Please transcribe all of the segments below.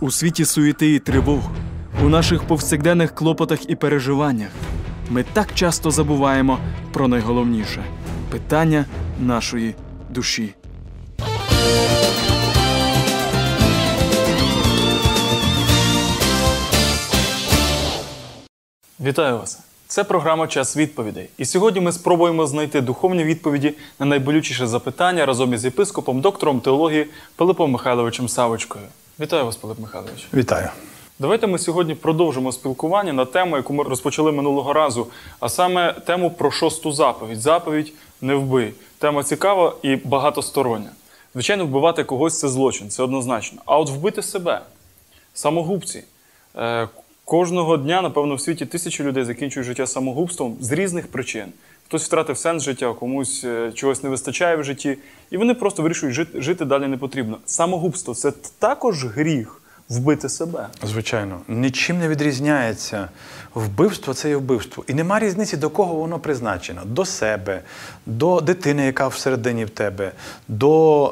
У світі суєти і тривог, у наших повсякденних клопотах і переживаннях ми так часто забуваємо про найголовніше питання нашої душі. Вітаю вас! Це програма Час відповідей. І сьогодні ми спробуємо знайти духовні відповіді на найболючіше запитання разом із єпископом, доктором теології Пилипом Михайловичем Савочкою. Вітаю вас, Пилип Михайлович. Вітаю. Давайте ми сьогодні продовжимо спілкування на тему, яку ми розпочали минулого разу, а саме тему про шосту заповідь. Заповідь не вбий. Тема цікава і багатостороння. Звичайно, вбивати когось це злочин, це однозначно. А от вбити себе, самогубці. Е, Кожного дня, напевно, в світі тисячі людей закінчують життя самогубством з різних причин. Хтось втратив сенс життя, комусь е, чогось не вистачає в житті, і вони просто вирішують жити, жити далі не потрібно. Самогубство це також гріх вбити себе. Звичайно, нічим не відрізняється. Вбивство це є вбивство. І нема різниці, до кого воно призначено: до себе, до дитини, яка всередині в тебе, до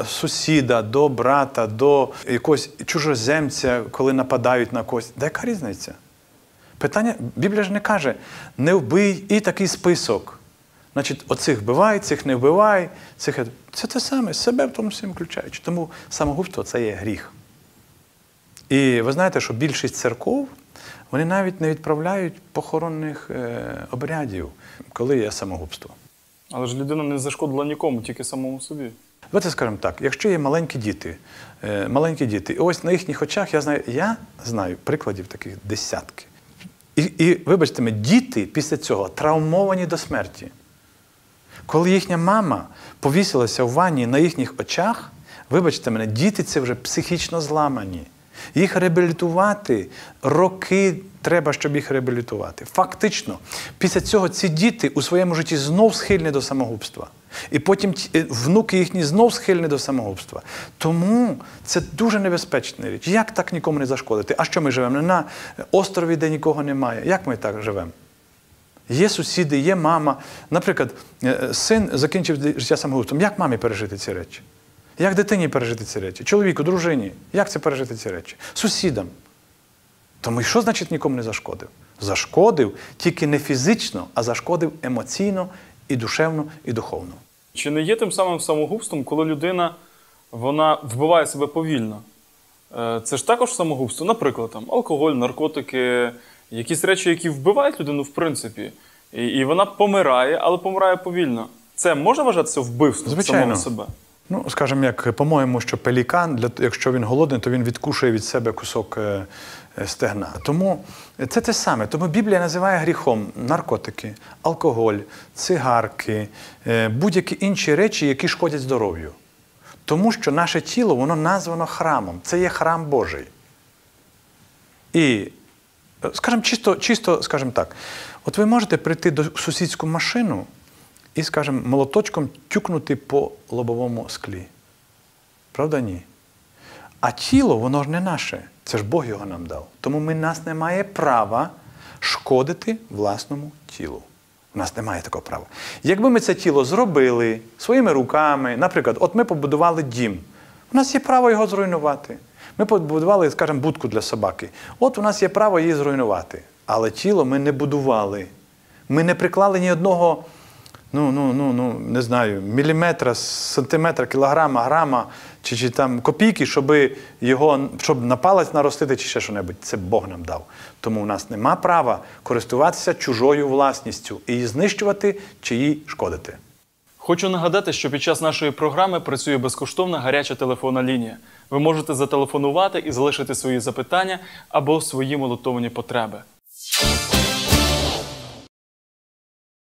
е, сусіда, до брата, до якогось чужоземця, коли нападають на когось. Де яка різниця? Питання, Біблія ж не каже, не вбий і такий список. Значить, оцих вбивай, цих не вбивай, цих. Це те саме, себе в тому всім включаючи. Тому самогубство це є гріх. І ви знаєте, що більшість церков вони навіть не відправляють похоронних е, обрядів, коли є самогубство. Але ж людина не зашкодила нікому, тільки самому собі. Давайте скажемо так: якщо є маленькі діти, е, маленькі діти, і ось на їхніх очах я знаю, я знаю прикладів таких десятки. І, і вибачте мене, діти після цього травмовані до смерті. Коли їхня мама повісилася в ванні на їхніх очах, вибачте мене, діти це вже психічно зламані. Їх реабілітувати роки треба, щоб їх реабілітувати. Фактично, після цього ці діти у своєму житті знов схильні до самогубства. І потім е, внуки їхні знов схильні до самогубства. Тому це дуже небезпечна річ. Як так нікому не зашкодити? А що ми живемо? Не на острові, де нікого немає. Як ми так живемо? Є сусіди, є мама. Наприклад, е, син закінчив життя самогубством. Як мамі пережити ці речі? Як дитині пережити ці речі? Чоловіку, дружині. Як це пережити ці речі? Сусідам. Тому і що значить нікому не зашкодив? Зашкодив тільки не фізично, а зашкодив емоційно і душевно, і духовно. Чи не є тим самим самогубством, коли людина вона вбиває себе повільно? Е, Це ж також самогубство. Наприклад, там, алкоголь, наркотики, якісь речі, які вбивають людину, в принципі, і, і вона помирає, але помирає повільно. Це може вважатися вбивством Звичайно. самого себе? Ну, скажімо, як по-моєму, що пелікан, для, якщо він голодний, то він відкушує від себе кусок е, стегна. Тому це те саме. Тому Біблія називає гріхом наркотики, алкоголь, цигарки, е, будь-які інші речі, які шкодять здоров'ю. Тому що наше тіло, воно названо храмом. Це є храм Божий. І, е, скажімо, чисто, чисто, скажімо так, от ви можете прийти до сусідську машину і, скажімо, молоточком тюкнути по лобовому склі. Правда, ні? А тіло, воно ж не наше. Це ж Бог його нам дав. Тому ми нас не має права шкодити власному тілу. У нас немає такого права. Якби ми це тіло зробили своїми руками, наприклад, от ми побудували дім, у нас є право його зруйнувати. Ми побудували, скажімо, будку для собаки. От у нас є право її зруйнувати. Але тіло ми не будували. Ми не приклали ні одного, ну, ну, ну, ну, не знаю, міліметра, сантиметра, кілограма, грама чи, чи там копійки, щоб його щоб на палець наростити чи ще що-небудь. Це Бог нам дав. Тому у нас нема права користуватися чужою власністю і її знищувати чи їй шкодити. Хочу нагадати, що під час нашої програми працює безкоштовна гаряча телефонна лінія. Ви можете зателефонувати і залишити свої запитання або свої молотовані потреби.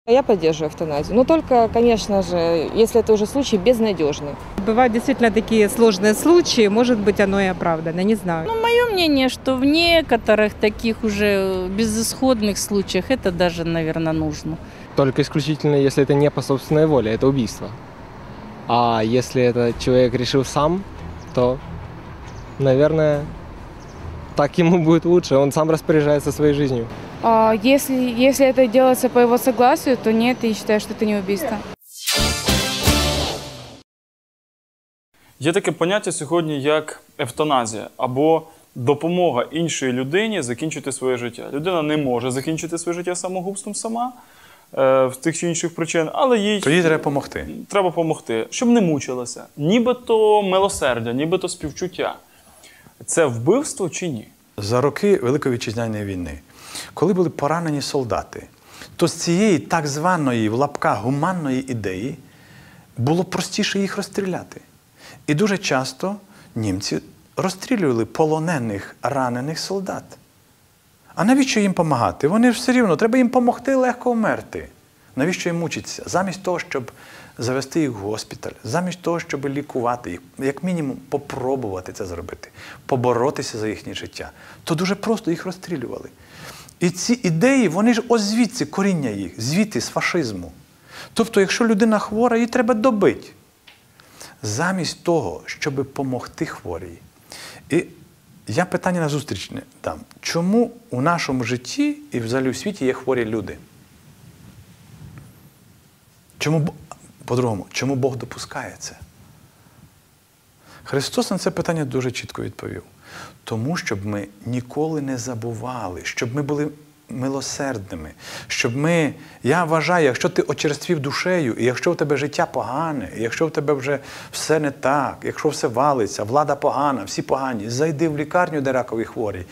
Я поддерживаю эвтаназию. Но только, конечно же, если это уже случай безнадежный. Бывают действительно такие сложные случаи, может быть, оно и оправдано, не знаю. Мое мнение, что в некоторых таких уже безысходных случаях это даже, наверное, нужно. Только исключительно, если это не по собственной воле, это убийство. А если этот человек решил сам, то, наверное, так ему будет лучше. Он сам распоряжается своей жизнью. А, Если, если это делается по его согласию, то нет, я считаю, что это не убийство. Є таке поняття сьогодні як евтаназія або допомога іншій людині закінчити своє життя. Людина не може закінчити своє життя самогубством сама е, в тих чи інших причин, але їй То їй треба допомогти. треба допомогти, щоб не мучилася. Нібито милосердя, нібито співчуття. Це вбивство чи ні? За роки Великої вітчизняної війни, коли були поранені солдати, то з цієї так званої в лапках гуманної ідеї було простіше їх розстріляти. І дуже часто німці розстрілювали полонених ранених солдат. А навіщо їм допомагати? Вони ж все рівно, треба їм допомогти легко вмерти. Навіщо їм мучитися? Замість того, щоб завести їх в госпіталь, замість того, щоб лікувати їх, як мінімум попробувати це зробити, поборотися за їхнє життя, то дуже просто їх розстрілювали. І ці ідеї, вони ж ось звідси коріння їх, звідти з фашизму. Тобто, якщо людина хвора, її треба добити. Замість того, щоб допомогти хворій. І я питання на зустріч не дам. Чому у нашому житті і взагалі у світі є хворі люди? Чому, по-другому, чому Бог допускає це? Христос на це питання дуже чітко відповів. Тому, щоб ми ніколи не забували, щоб ми були милосердними, щоб ми. Я вважаю, якщо ти очерствів душею, і якщо в тебе життя погане, і якщо в тебе вже все не так, якщо все валиться, влада погана, всі погані, зайди в лікарню, де ракові хворі,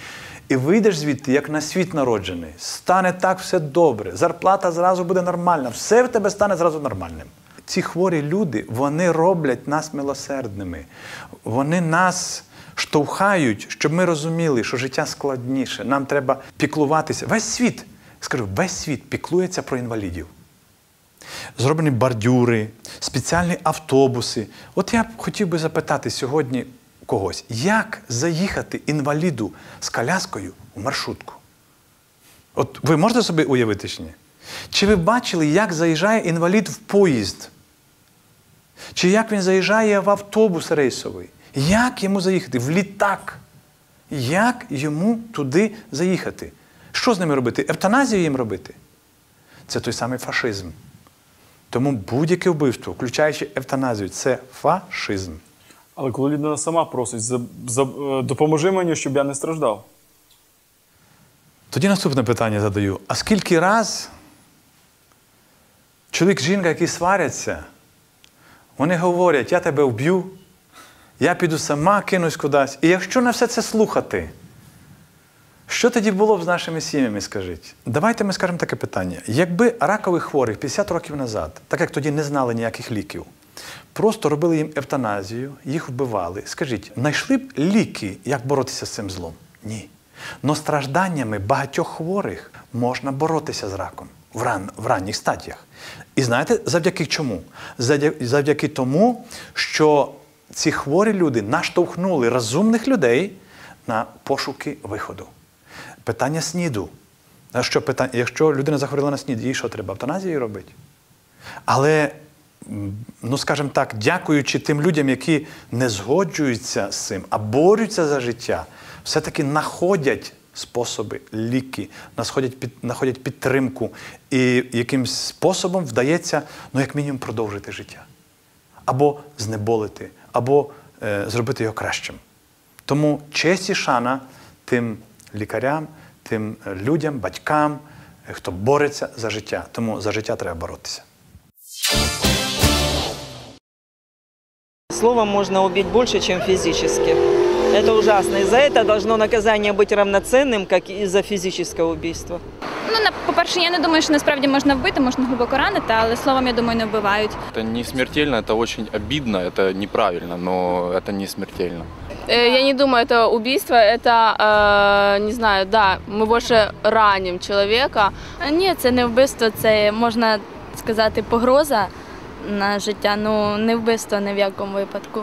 і вийдеш звідти, як на світ народжений, стане так все добре, зарплата зразу буде нормальна, все в тебе стане зразу нормальним. Ці хворі люди, вони роблять нас милосердними. Вони нас штовхають, щоб ми розуміли, що життя складніше. Нам треба піклуватися. Весь світ, скажу, весь світ піклується про інвалідів. Зроблені бордюри, спеціальні автобуси. От я хотів би запитати сьогодні когось, як заїхати інваліду з коляскою в маршрутку? От ви можете собі уявити чи ні? Чи ви бачили, як заїжджає інвалід в поїзд? Чи як він заїжджає в автобус рейсовий? Як йому заїхати? В літак? Як йому туди заїхати? Що з ними робити? Евтаназію їм робити? Це той самий фашизм. Тому будь-яке вбивство, включаючи евтаназію, це фашизм. Але коли людина сама просить, за, за, е, допоможи мені, щоб я не страждав. Тоді наступне питання задаю: а скільки раз чоловік, жінка, які сваряться, вони говорять, я тебе вб'ю, я піду сама кинусь кудись. І якщо на все це слухати, що тоді було б з нашими сім'ями, скажіть? Давайте ми скажемо таке питання. Якби ракових хворих 50 років назад, так як тоді не знали ніяких ліків, просто робили їм евтаназію, їх вбивали, скажіть, знайшли б ліки, як боротися з цим злом? Ні. Но стражданнями багатьох хворих можна боротися з раком в, ран, в ранніх стадіях. І знаєте, завдяки чому? Завдяки тому, що ці хворі люди наштовхнули розумних людей на пошуки виходу. Питання сніду. Що питання? Якщо людина захворіла на снід, їй що треба? Евтаназію робити? Але, ну скажімо так, дякуючи тим людям, які не згоджуються з цим, а борються за життя, все-таки знаходять способи, ліки, знаходять підтримку і якимсь способом вдається, ну, як мінімум, продовжити життя. Або знеболити, або е, зробити його кращим. Тому честь і шана тим лікарям, тим е, людям, батькам, е, хто бореться за життя. Тому за життя треба боротися. Словом можно убить больше, чем физически. Это ужасно. И за это должно наказание быть равноценным, как и за физическое убийство. Ну, на- по-перше, я не думаю, що насправді можна вбити, можна глибоко ранити, але словом, я думаю, не вбивають. Это не смертельно, это очень обидно, это неправильно, но это не смертельно. Э, Я не думаю, это убийство, это, э, не знаю, да, мы больше раним человека. А Ні, це не вбивство, це можна сказати погроза на життя. Ну не вбивство ні в якому випадку.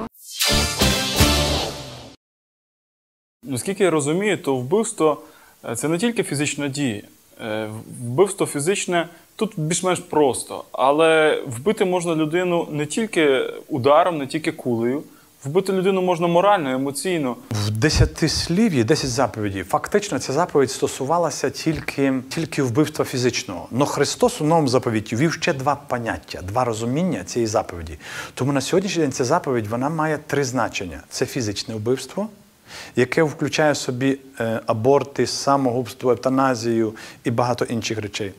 Наскільки я розумію, то вбивство е, це не тільки фізична дія. Е, Вбивство фізичне тут більш-менш просто, але вбити можна людину не тільки ударом, не тільки кулею. Вбити людину можна морально, емоційно. В десятислів'ї, десять заповідей, фактично ця заповідь стосувалася тільки, тільки вбивства фізичного. Но Христос у новому заповіті ввів ще два поняття, два розуміння цієї заповіді. Тому на сьогоднішній день ця заповідь вона має три значення: це фізичне вбивство, яке включає в собі е, аборти, самогубство, евтаназію і багато інших речей.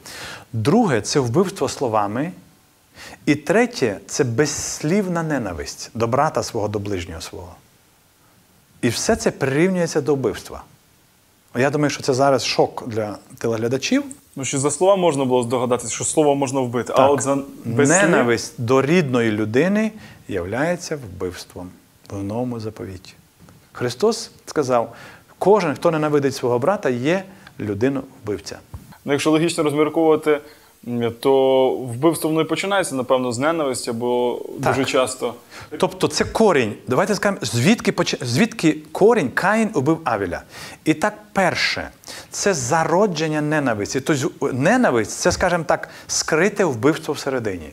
Друге це вбивство словами. І третє це безслівна ненависть до брата свого, до ближнього свого. І все це прирівнюється до вбивства. Я думаю, що це зараз шок для телеглядачів. Ну, що за слова можна було здогадатися, що слово можна вбити, а от за без слів- Ненависть до рідної людини являється вбивством в новому заповіті. Христос сказав: кожен, хто ненавидить свого брата, є людина-вбивця. Ну, якщо логічно розмірковувати, то вбивство воно і починається, напевно, з ненависті, бо дуже часто. Тобто це корінь. Давайте скажемо, звідки, поч- звідки корінь Каїн убив Авіля. І так, перше, це зародження ненависті. Тобто ненависть це, скажімо так, скрите вбивство всередині.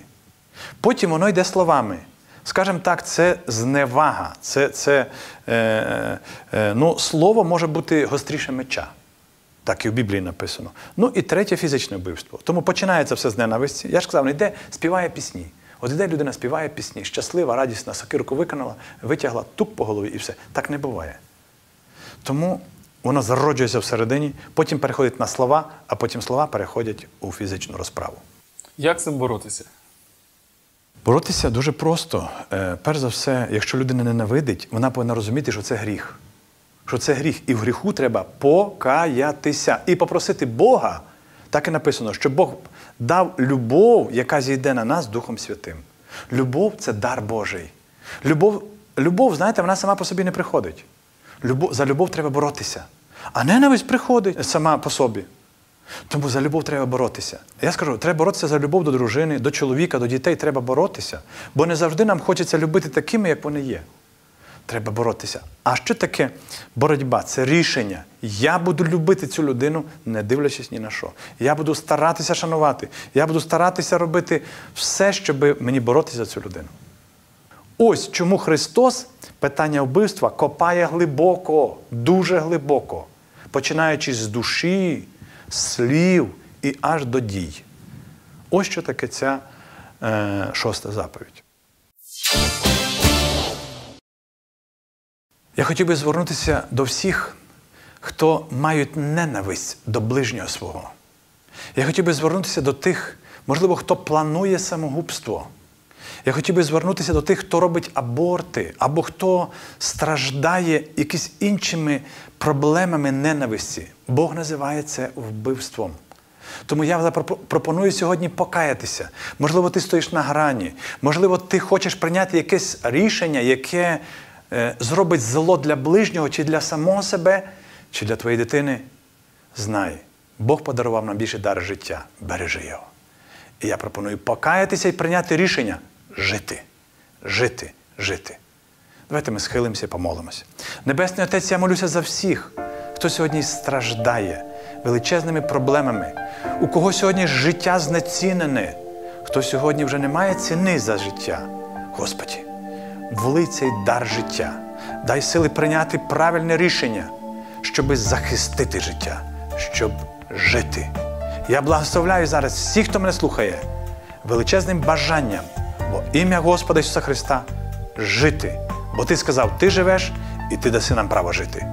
Потім воно йде словами. Скажімо так, це зневага. Це, це, е, е, ну, слово може бути гостріше меча. Так і в Біблії написано. Ну і третє фізичне вбивство. Тому починається все з ненависті. Я ж сказав, не йде, співає пісні. От іде людина, співає пісні, щаслива, радісна, сокирку виконала, витягла тук по голові і все. Так не буває. Тому воно зароджується всередині, потім переходить на слова, а потім слова переходять у фізичну розправу. Як з цим боротися? Боротися дуже просто. Е, Перш за все, якщо людина ненавидить, вона повинна розуміти, що це гріх. Що це гріх. І в гріху треба покаятися і попросити Бога. Так і написано, що Бог дав любов, яка зійде на нас Духом Святим. Любов це дар Божий. Любов, любов, знаєте, вона сама по собі не приходить. Любов, за любов треба боротися. А ненависть приходить сама по собі. Тому за любов треба боротися. Я скажу, треба боротися за любов до дружини, до чоловіка, до дітей. Треба боротися. Бо не завжди нам хочеться любити такими, як вони є. Треба боротися. А що таке боротьба? Це рішення. Я буду любити цю людину, не дивлячись ні на що. Я буду старатися шанувати. Я буду старатися робити все, щоб мені боротися за цю людину. Ось чому Христос питання вбивства копає глибоко, дуже глибоко, починаючи з душі, слів і аж до дій. Ось що таке ця е, шоста заповідь. Я хотів би звернутися до всіх, хто мають ненависть до ближнього свого. Я хотів би звернутися до тих, можливо, хто планує самогубство. Я хотів би звернутися до тих, хто робить аборти, або хто страждає якісь іншими проблемами ненависті. Бог називає це вбивством. Тому я пропоную сьогодні покаятися. Можливо, ти стоїш на грані, можливо, ти хочеш прийняти якесь рішення, яке е, зробить зло для ближнього, чи для самого себе, чи для твоєї дитини. Знай, Бог подарував нам більше дар життя. Бережи його. І я пропоную покаятися і прийняти рішення жити, жити, жити. Давайте ми схилимося і помолимося. Небесний Отець, я молюся за всіх, хто сьогодні страждає величезними проблемами, у кого сьогодні життя знецінене, хто сьогодні вже не має ціни за життя. Господі, вли цей дар життя, дай сили прийняти правильне рішення, щоб захистити життя, щоб жити. Я благословляю зараз всіх, хто мене слухає, величезним бажанням во ім'я Господа Ісуса Христа жити. Бо Ти сказав, Ти живеш і Ти даси нам право жити.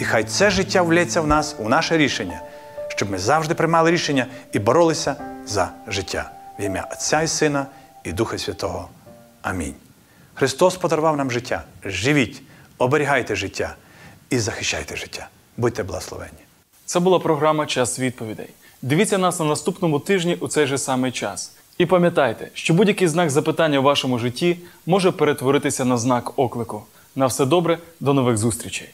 І хай це життя влється в нас, у наше рішення, щоб ми завжди приймали рішення і боролися за життя в ім'я Отця і Сина і Духа Святого. Амінь. Христос подарував нам життя. Живіть, оберігайте життя і захищайте життя. Будьте благословенні. Це була програма Час відповідей. Дивіться нас на наступному тижні у цей же самий час. І пам'ятайте, що будь-який знак запитання у вашому житті може перетворитися на знак оклику. На все добре, до нових зустрічей!